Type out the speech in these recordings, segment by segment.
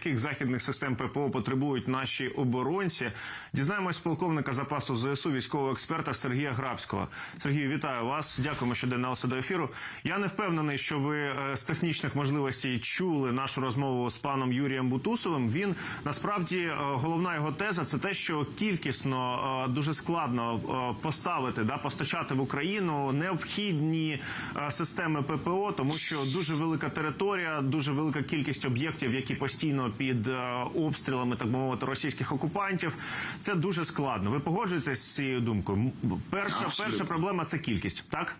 яких західних систем ППО потребують наші оборонці. Дізнаємось полковника запасу ЗСУ, військового експерта Сергія Грабського. Сергію, вітаю вас. Дякуємо, що доєдналися до ефіру. Я не впевнений, що ви е, з технічних можливостей чули нашу розмову з паном Юрієм Бутусовим. Він насправді е, головна його теза це те, що кількісно е, дуже складно поставити да постачати в Україну необхідні системи ППО, тому що дуже велика територія, дуже велика кількість об'єктів, які постійно під е, обстрілами, так би мовити, російських окупантів. Це дуже складно. Ви погоджуєтесь з цією думкою? Перша Абсолютно. перша проблема це кількість, так?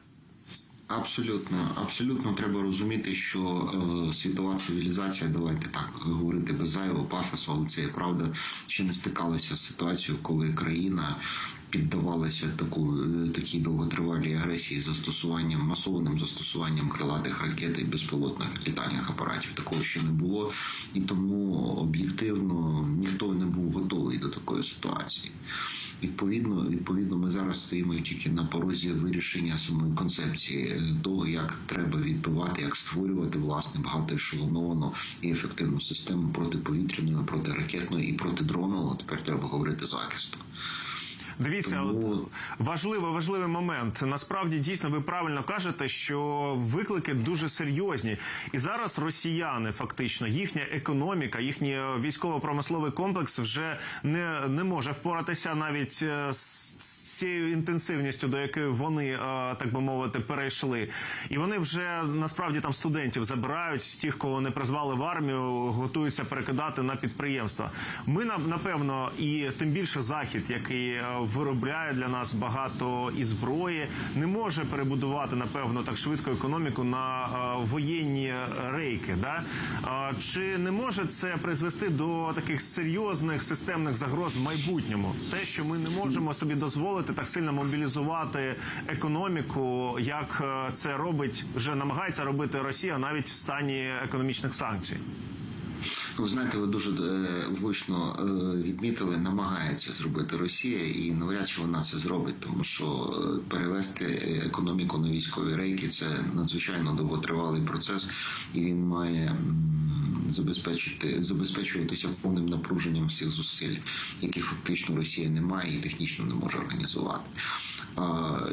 Абсолютно, абсолютно треба розуміти, що е, світова цивілізація, давайте так говорити без зайвого пафосу, але це є правда, ще не стикалася з ситуацією, коли країна піддавалася таку е, такій довготривалій агресії застосуванням масованим застосуванням крилатих ракет і безпілотних літальних апаратів. Такого ще не було, і тому об'єктивно ніхто не був готовий до такої ситуації. Відповідно, відповідно, ми зараз стоїмо тільки на порозі вирішення самої концепції е, того, як треба відбивати, як створювати власне багатоешелоновану і ефективну систему протиповітряної, протиракетної і протидронового. Тепер треба говорити захисту. Дивіться, Тому- от важливий важливий момент. Насправді дійсно ви правильно кажете, що виклики дуже серйозні, і зараз росіяни, фактично, їхня економіка, їхній е, військово-промисловий комплекс вже не, не може впоратися навіть е, з з цією інтенсивністю, до якої вони е, так би мовити перейшли. І вони вже насправді там студентів забирають тих, кого не призвали в армію, готуються перекидати на підприємства. Ми на- напевно і тим більше захід, який виробляє для нас багато і зброї, не може перебудувати напевно так швидко економіку на е, воєнні рейки. Да? Чи не може це призвести до таких серйозних системних загроз в майбутньому? Те, що ми не можемо собі дозволити так сильно мобілізувати економіку, як е, це робить вже намагається робити Росія навіть в стані економічних санкцій. Ви знаєте, ви дуже е, влучно е, відмітили, намагається зробити Росія, і навряд чи вона це зробить, тому що е, перевести економіку на військові рейки це надзвичайно довготривалий процес, і він має забезпечити забезпечуватися повним напруженням всіх зусиль, які фактично Росія не має і технічно не може організувати.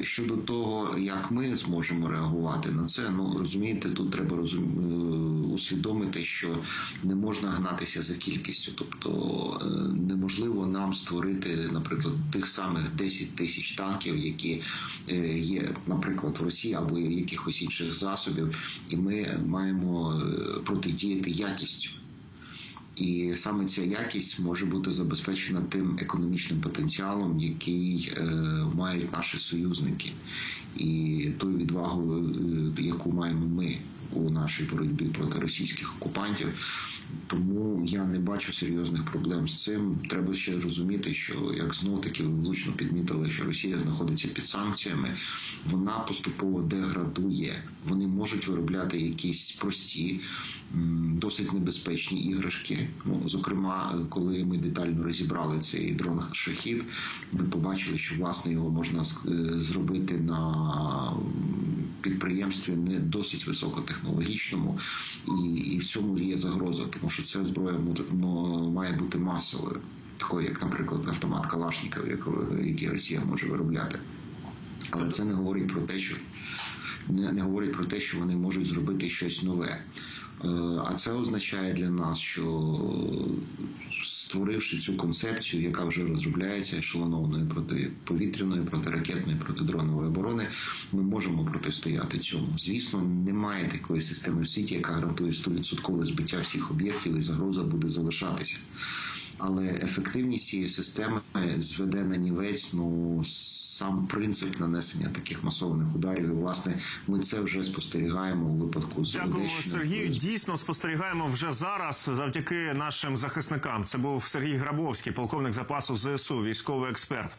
Щодо того, як ми зможемо реагувати на це, ну розумієте, тут треба е, усвідомити, що не можна гнатися за кількістю, тобто е, неможливо нам створити, наприклад, тих самих 10 тисяч танків, які е, є, наприклад, в Росії або якихось інших засобів, і ми маємо протидіяти якістю. І саме ця якість може бути забезпечена тим економічним потенціалом, який е, мають наші союзники, і тою відвагою, е, яку маємо ми у нашій боротьбі проти російських окупантів. Тому я не бачу серйозних проблем з цим. Треба ще розуміти, що як знов таки влучно підмітили, що Росія знаходиться під санкціями, вона поступово деградує. Вони можуть виробляти якісь прості, досить небезпечні іграшки. Ну, зокрема, коли ми детально розібрали цей дрон шахід, ми побачили, що власне його можна е, зробити на підприємстві не досить високотехнологічному, і, і в цьому є загроза, тому що ця зброя ну, має бути масовою, такою як, наприклад, автомат Калашников, який Росія може виробляти. Але це не говорить про те, що не, не говорить про те, що вони можуть зробити щось нове. Е, А це означає для нас, що створивши цю концепцію, яка вже розробляється ешелонованої протиповітряної, протиракетної, протидронової оборони, ми можемо протистояти цьому. Звісно, немає такої системи в світі, яка гарантує 100% збиття всіх об'єктів, і загроза буде залишатися. Але ефективність цієї системи зведе на нівець ну сам принцип нанесення таких масованих ударів. І власне ми це вже спостерігаємо у випадку з Дякуємо, Сергію. Дійсно спостерігаємо вже зараз завдяки нашим захисникам. Це був Сергій Грабовський, полковник запасу ЗСУ, військовий експерт.